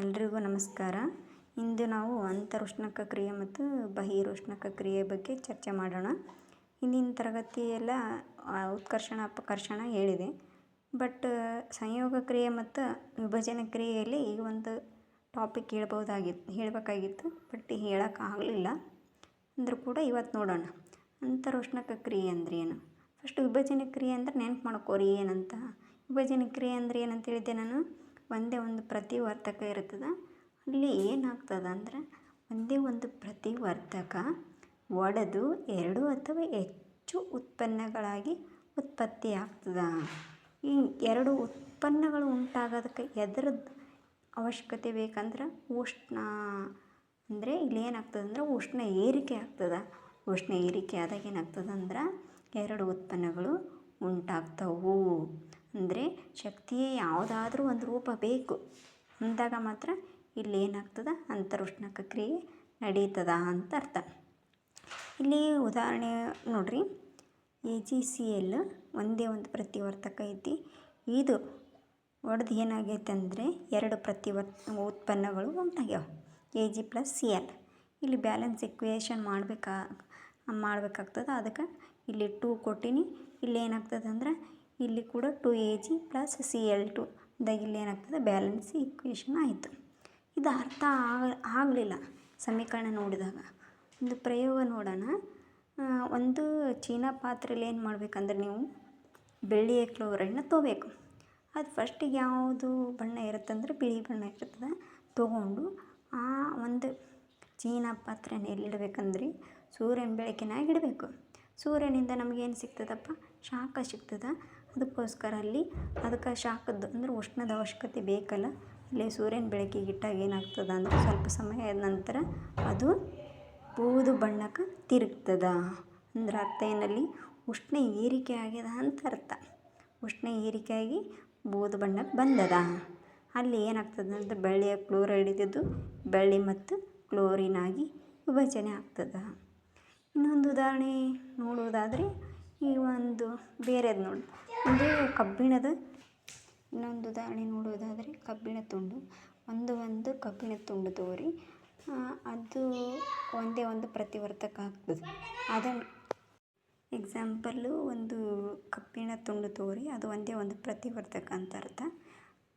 ಎಲ್ರಿಗೂ ನಮಸ್ಕಾರ. ಇಂದು ನಾವು ಅಂತರುಷ್ಣಕ ಕ್ರಿಯೆ ಮತ್ತು ಬಹಿರುಷ್ಣಕ ಕ್ರಿಯೆ ಬಗ್ಗೆ ಚರ್ಚೆ ಮಾಡೋಣ. ಹಿಂದಿನ ತರಗತಿಯೆಲ್ಲ ಉತ್ಕರ್ಷಣ, ಅಪಕರ್ಷಣ ಹೇಳಿದೆ. ಬಟ್, ಸಂಯೋಗ ಕ್ರಿಯೆ ಮತ್ತು ವಿಭಜನೆ ಕ್ರಿಯೆಯಲ್ಲಿ ಈ ಒಂದು ಟಾಪಿಕ್ ಹೇಳ್ಬೋದಾಗಿತ್ತು ಹೇಳಬೇಕಾಗಿತ್ತು. ಬಟ್ ಹೇಳೋಕ್ಕಾಗಲಿಲ್ಲ. ಅಂದರೂ ಕೂಡ ಇವತ್ತು ನೋಡೋಣ. ಅಂತರುಷ್ಣಕ ಕ್ರಿಯೆ ಅಂದರೆ ಏನು? ಫಸ್ಟ್ ವಿಭಜನೆ ಕ್ರಿಯೆ ಅಂದ್ರೆ ನೆನಪು ಮಾಡ್ಕೋರಿ ಏನಂತ. ವಿಭಜನೆ ಕ್ರಿಯೆ ಅಂದರೆ ಏನಂತ ಹೇಳಿದ್ದೆ ನಾನು. ಒಂದೇ ಒಂದು ಪ್ರತಿವರ್ತಕ ಇರ್ತದೆ. ಅಲ್ಲಿ ಏನಾಗ್ತದೆ ಅಂದ್ರೆ ಒಂದೇ ಒಂದು ಪ್ರತಿವರ್ತಕ ಒಡೆದು ಎರಡು ಅಥವಾ ಹೆಚ್ಚು ಉತ್ಪನ್ನಗಳಾಗಿ ಉತ್ಪತ್ತಿ ಆಗ್ತದೆ. ಈ ಎರಡು ಉತ್ಪನ್ನಗಳು ಉಂಟಾಗೋದಕ್ಕೆ ಎದ್ರದ್ದು ಅವಶ್ಯಕತೆ ಬೇಕಂದ್ರೆ ಉಷ್ಣ, ಅಂದರೆ ಇಲ್ಲಿ ಏನಾಗ್ತದೆ ಅಂದ್ರೆ ಉಷ್ಣ ಏರಿಕೆ ಆಗ್ತದೆ. ಉಷ್ಣ ಏರಿಕೆ ಆದಾಗ ಏನಾಗ್ತದೆ ಅಂದ್ರೆ ಎರಡು ಉತ್ಪನ್ನಗಳು ಉಂಟಾಗ್ತವೆ. ಅಂದರೆ ಶಕ್ತಿಯೇ ಯಾವುದಾದ್ರೂ ಒಂದು ರೂಪ ಬೇಕು. ಅಂದಾಗ ಮಾತ್ರ ಇಲ್ಲಿ ಏನಾಗ್ತದೆ ಅಂತರುಷ್ಣಕ ಕ್ರಿಯೆ ನಡೀತದ ಅಂತ ಅರ್ಥ. ಇಲ್ಲಿ ಉದಾಹರಣೆ ನೋಡ್ರಿ. ಎ ಜಿ ಸಿ ಎಲ್ ಒಂದೇ ಒಂದು ಪ್ರತಿವರ್ತಕ ಐತಿ. ಇದು ಒಡೆದು ಏನಾಗೈತೆ ಅಂದರೆ ಎರಡು ಪ್ರತಿವರ್, ಉತ್ಪನ್ನಗಳು ಉಂಟಾಗ್ಯಾವ. A G plus C L ಇಲ್ಲಿ ಬ್ಯಾಲೆನ್ಸ್ ಇಕ್ವೇಷನ್ ಮಾಡಬೇಕಾ, ಮಾಡಬೇಕಾಗ್ತದೆ. ಅದಕ್ಕೆ ಇಲ್ಲಿ ಟೂ ಕೊಟ್ಟಿನಿ. ಇಲ್ಲಿ ಏನಾಗ್ತದೆ ಅಂದ್ರೆ ಇಲ್ಲಿ ಕೂಡ two A G plus C L two ಇದಾಗ ಇಲ್ಲಿ ಏನಾಗ್ತದೆ? ಬ್ಯಾಲೆನ್ಸ್ ಇಕ್ವೇಷನ್ ಆಯಿತು. ಇದು ಅರ್ಥ ಆಗ, ಆಗಲಿಲ್ಲ ಸಮೀಕರಣ ನೋಡಿದಾಗ. ಒಂದು ಪ್ರಯೋಗ ನೋಡೋಣ. ಒಂದು ಚೀನಾ ಪಾತ್ರೆಯಲ್ಲಿ ಏನು ಮಾಡಬೇಕಂದ್ರೆ ನೀವು ಬೆಳ್ಳಿಯ ಕ್ಲೋರೈಡ್ನ ತೊಗೋಬೇಕು ಅದು ಫಸ್ಟಿಗೆ ಯಾವುದು ಬಣ್ಣ ಇರುತ್ತಂದ್ರೆ ಬಿಳಿ ಬಣ್ಣ ಇರ್ತದೆ. ತೊಗೊಂಡು ಆ ಒಂದು ಚೀನಾ ಪಾತ್ರೆನ ಎಲ್ಲಿಡಬೇಕಂದ್ರೆ? ಸೂರ್ಯನ ಬೆಳಕಿನಾಗ ಇಡಬೇಕು. ಸೂರ್ಯನಿಂದ ನಮಗೇನು ಸಿಗ್ತದಪ್ಪ? ಶಾಖ ಸಿಗ್ತದೆ. ಅದಕ್ಕೋಸ್ಕರ ಅಲ್ಲಿ ಅದಕ್ಕೆ ಶಾಖದ್ದು ಅಂದ್ರೆ ಉಷ್ಣದ ಅವಶ್ಯಕತೆ ಬೇಕಲ್ಲ. ಇಲ್ಲಿ ಸೂರ್ಯನ ಬೆಳಕಿಗೆ ಇಟ್ಟಾಗ ಏನಾಗ್ತದೆ ಅಂದ್ರೆ ಸ್ವಲ್ಪ ಸಮಯದ ನಂತರ ಅದು ಬೂದು ಬಣ್ಣಕ್ಕೆ ತಿರುಗ್ತದೆ. ಅಂದ್ರೆ ಅರ್ಥ ಏನಲ್ಲಿ? ಉಷ್ಣ ಏರಿಕೆ ಆಗ್ಯದ ಅಂತ ಅರ್ಥ. ಉಷ್ಣ ಏರಿಕೆಯಾಗಿ ಬೂದು ಬಣ್ಣಕ್ಕೆ ಬಂದದ. ಅಲ್ಲಿ ಏನಾಗ್ತದೆ ಅಂದರೆ ಬೆಳ್ಳಿಯ ಕ್ಲೋರೈಡ್ ಇದ್ದಿದ್ದು ಬೆಳ್ಳಿ ಮತ್ತು ಕ್ಲೋರಿನ್ ಆಗಿ ವಿಭಜನೆ ಆಗ್ತದೆ. ಇನ್ನೊಂದು ಉದಾಹರಣೆ ನೋಡುವುದಾದರೆ ಈ ಒಂದು ಬೇರೆದು ನೋಡಿ. ಒಂದು ಕಬ್ಬಿಣದ, ಇನ್ನೊಂದು ಉದಾಹರಣೆ ನೋಡುವುದಾದರೆ ಕಬ್ಬಿಣ ತುಂಡು. ಒಂದು ಒಂದು ಕಬ್ಬಿಣ ತುಂಡು ತೋರಿ. ಅದು ಒಂದೇ ಒಂದು ಪ್ರತಿವರ್ತಕ ಆಗ್ತದೆ. ಅದನ್ನು ಎಕ್ಸಾಂಪಲ್ಲು ಒಂದು ಕಬ್ಬಿಣ ತುಂಡು ತೋರಿ. ಅದು ಒಂದೇ ಒಂದು ಪ್ರತಿವರ್ತಕ ಅಂತ ಅರ್ಥ.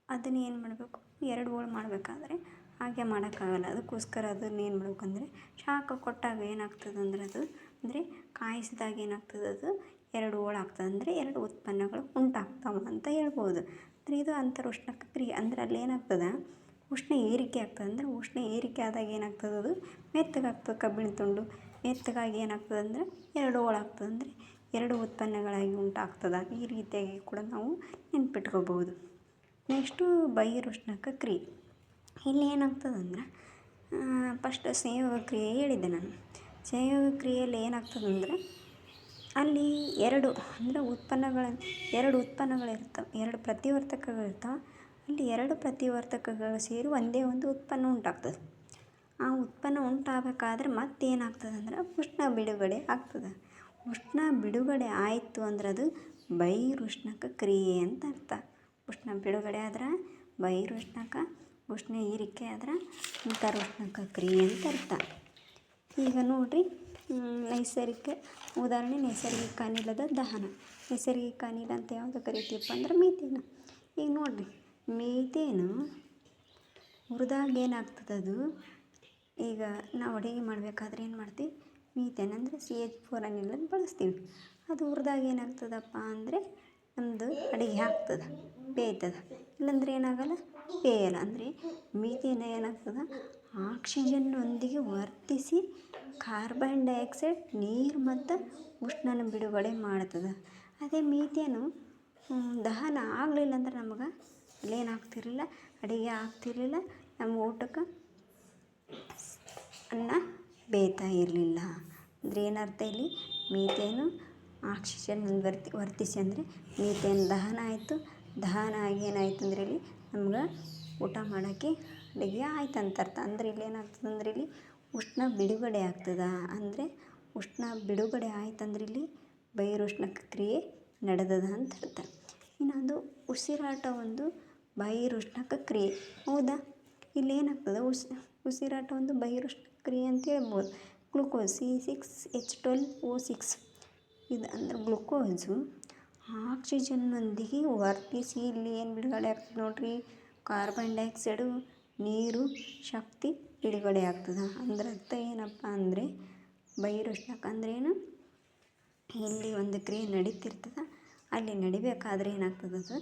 ಅದನ್ನು ಏನು ಮಾಡಬೇಕು? ಎರಡು ಹೋಳು ಮಾಡಬೇಕಾದ್ರೆ ಹಾಗೆ ಮಾಡೋಕ್ಕಾಗಲ್ಲ. ಅದಕ್ಕೋಸ್ಕರ ಅದನ್ನು ಏನು ಮಾಡಬೇಕಂದ್ರೆ, ಶಾಖ ಕೊಟ್ಟಾಗ ಏನಾಗ್ತದೆ ಅಂದ್ರೆ ಅದು? ಅಂದರೆ ಕಾಯಿಸಿದಾಗ ಏನಾಗ್ತದೆ ಅದು? ಎರಡು ಹೋಳಾಗ್ತದೆ ಅಂದರೆ ಎರಡು ಉತ್ಪನ್ನಗಳು ಉಂಟಾಗ್ತವೆ ಅಂತ ಹೇಳ್ಬೋದು. ಅಂದರೆ ಇದು ಅಂತರುಷ್ಣಕ ಕ್ರಿಯೆ. ಅಂದ್ರೆ ಅಲ್ಲಿ ಏನಾಗ್ತದೆ? ಉಷ್ಣ ಏರಿಕೆ ಆಗ್ತದೆ. ಅಂದರೆ ಉಷ್ಣ ಏರಿಕೆ ಆದಾಗ ಏನಾಗ್ತದೆ ಅದು? ಮೆತ್ತಗಾಗ್ತದೆ ಕಬ್ಬಿಣ ತುಂಡು. ಮೆತ್ತಗಾಗಿ ಏನಾಗ್ತದೆ ಅಂದರೆ ಎರಡು ಹೋಳಾಗ್ತದೆ ಅಂದರೆ ಎರಡು ಉತ್ಪನ್ನಗಳಾಗಿ ಉಂಟಾಗ್ತದೆ. ಈ ರೀತಿಯಾಗಿ ಕೂಡ ನಾವು ನೆನ್ಪಿಟ್ಕೋಬೋದು. ನೆಕ್ಸ್ಟು ಬಹಿರುಷ್ಣಕ ಕ್ರಿಯೆ. ಇಲ್ಲಿ ಏನಾಗ್ತದೆ ಅಂದ್ರೆ ಫಸ್ಟ್ ಸಂಯೋಗ ಕ್ರಿಯೆ ಹೇಳಿದ್ದೆ ನಾನು. ಸಂಯೋಗ ಕ್ರಿಯೆಯಲ್ಲಿ ಏನಾಗ್ತದೆ ಅಂದರೆ ಅಲ್ಲಿ ಎರಡು, ಅಂದರೆ ಉತ್ಪನ್ನಗಳ, ಎರಡು ಉತ್ಪನ್ನಗಳಿರ್ತವೆ ಎರಡು ಪ್ರತಿವರ್ತಕಗಳಿರ್ತಾವೆ ಅಲ್ಲಿ ಎರಡು ಪ್ರತಿವರ್ತಕಗಳು ಸೇರಿ ಒಂದೇ ಒಂದು ಉತ್ಪನ್ನ ಉಂಟಾಗ್ತದೆ. ಆ ಉತ್ಪನ್ನ ಉಂಟಾಗಬೇಕಾದ್ರೆ ಮತ್ತೇನಾಗ್ತದೆ ಅಂದ್ರೆ ಉಷ್ಣ ಬಿಡುಗಡೆ ಆಗ್ತದೆ. ಉಷ್ಣ ಬಿಡುಗಡೆ ಆಯಿತು ಅಂದ್ರೆ ಅದು ಬಹಿರುಷ್ಣಕ ಕ್ರಿಯೆ ಅಂತ ಅರ್ಥ. ಉಷ್ಣ ಬಿಡುಗಡೆ ಆದ್ರೆ ಬಹಿರುಷ್ಣಕ, ಉಷ್ಣ ಏರಿಕೆ ಆದ್ರೆ ಅಂತರುಷ್ಣಕ ಕ್ರಿಯೆ ಅಂತ ಅರ್ಥ. ಈಗ ನೋಡಿರಿ ನೈಸರ್ಗಿಕ ಉದಾಹರಣೆ, ನೈಸರ್ಗಿಕ ಅನಿಲದ ದಹನ. ನೈಸರ್ಗಿಕ ಅನಿಲ ಅಂತ ಯಾವುದು ಕರಿತೀವಪ್ಪ ಅಂದ್ರೆ ಮೀಥೇನು ಈಗ ನೋಡಿರಿ ಮೀಥೇನು ಹುರಿದಾಗ ಏನಾಗ್ತದೆ ಅದು? ಈಗ ನಾವು ಅಡುಗೆ ಮಾಡಬೇಕಾದ್ರೆ ಏನು ಮಾಡ್ತೀವಿ? ಮೀಥೇನ್ ಅಂದರೆ ಸಿ ಎಚ್ ಫೋರ್ ಅನಿಲ ಬಳಸ್ತೀವಿ. ಅದು ಹುರಿದಾಗ ಏನಾಗ್ತದಪ್ಪ ಅಂದರೆ ನಮ್ಮದು ಅಡುಗೆ ಆಗ್ತದೆ, ಬೇಯ್ತದೆ. ಇಲ್ಲಾಂದ್ರೆ ಏನಾಗಲ್ಲ? ಬೇಯಲ್ಲ. ಅಂದರೆ ಮೀಥೇನ ಏನಾಗ್ತದೆ? ಆಕ್ಸಿಜನ್ನೊಂದಿಗೆ ವರ್ತಿಸಿ ಕಾರ್ಬನ್ ಡೈಆಕ್ಸೈಡ್, ನೀರು ಮತ್ತು ಉಷ್ಣನ ಬಿಡುಗಡೆ ಮಾಡ್ತದೆ. ಅದೇ ಮೀಥೇನು ದಹನ ಆಗಲಿಲ್ಲ ಅಂದ್ರೆ ನಮ್ಗೆ ಏನಾಗ್ತಿರಲಿಲ್ಲ ಅಡುಗೆ ಆಗ್ತಿರಲಿಲ್ಲ, ನಮ್ಮ ಊಟಕ್ಕೆ ಅನ್ನ ಬೇಯ್ತಾ ಇರಲಿಲ್ಲ. ಅಂದರೆ ಏನರ್ಥ ಇಲ್ಲಿ? ಮೀಥೇನು ಆಕ್ಸಿಜನ್ ವರ್ತಿ, ವರ್ತಿಸಿ ಅಂದರೆ ಮೀಥೇನ್ ದಹನ ಆಯಿತು. ದಹನ ಆಗಿ ಏನಾಯಿತು ಅಂದ್ರೆ ಇಲ್ಲಿ ನಮ್ಗೆ ಊಟ ಮಾಡೋಕ್ಕೆ ಅಡುಗೆ ಆಯ್ತು ಅಂತ ಅರ್ಥ ಅಂದ್ರೆ ಇಲ್ಲಿ ಏನಾಗ್ತದೆ ಅಂದ್ರೆ ಇಲ್ಲಿ ಉಷ್ಣ ಬಿಡುಗಡೆ ಆಗ್ತದೆ. ಅಂದರೆ ಉಷ್ಣ ಬಿಡುಗಡೆ ಆಯ್ತಂದ್ರೆ ಇಲ್ಲಿ ಬಹಿರುಷ್ಣ ಕ್ರಿಯೆ ನಡೆದದ ಅಂತ ಅರ್ಥ ಇನ್ನೊಂದು ಉಸಿರಾಟ ಒಂದು ಬಹಿರುಷ್ಣಕ ಕ್ರಿಯೆ. ಹೌದಾ? ಇಲ್ಲಿ ಏನಾಗ್ತದೆ? ಉಸ್, ಉಸಿರಾಟ ಒಂದು ಬಹಿರುಷ್ಣ ಕ್ರಿಯೆ ಅಂತ ಹೇಳ್ಬೋದು. Glucose C six H twelve O six. ಇದು ಅಂದ್ರೆ ಗ್ಲುಕೋಸು ಆಕ್ಸಿಜನ್ನೊಂದಿಗೆ ವರ್ತಿಸಿ ಇಲ್ಲಿ ಏನು ಬಿಡುಗಡೆ ಆಗ್ತದೆ ನೋಡಿರಿ? ಕಾರ್ಬನ್ ಡೈಆಕ್ಸೈಡು ನೀರು ಶಕ್ತಿ ಬಿಡುಗಡೆ ಆಗ್ತದೆ. ಅಂದ್ರೆ ಅರ್ಥ ಏನಪ್ಪ ಅಂದರೆ ಅಂದ್ರೆ ಅಂದ್ರೇನು ಇಲ್ಲಿ ಒಂದು ಕ್ರಿಯೆ ನಡೀತಿರ್ತದೆ. ಅಲ್ಲಿ ನಡಿಬೇಕಾದ್ರೆ ಏನಾಗ್ತದೆ ಅದು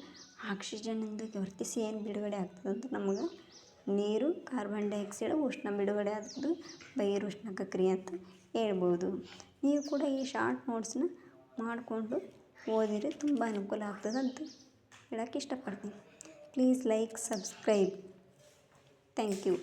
ಆಕ್ಸಿಜನ್ನೊಂದಿಗೆ ವರ್ತಿಸಿ ಏನು ಬಿಡುಗಡೆ ಆಗ್ತದೆ ಅಂತ ನಮಗೆ ನೀರು ಕಾರ್ಬನ್ ಡೈಆಕ್ಸೈಡ್ ಉಷ್ಣ ಬಿಡುಗಡೆ ಆಗೋದು ಬಹಿರುಷ್ಣಕ ಕ್ರಿಯೆ ಅಂತ ಹೇಳ್ಬೋದು. ನೀವು ಕೂಡ ಈ ಶಾರ್ಟ್ ನೋಟ್ಸ್ನ ಮಾಡಿಕೊಂಡು ಓದಿದರೆ ತುಂಬ ಅನುಕೂಲ ಆಗ್ತದೆ ಅಂತ ಹೇಳಕ್ಕೆ ಇಷ್ಟಪಡ್ತೀನಿ. Please like subscribe thank you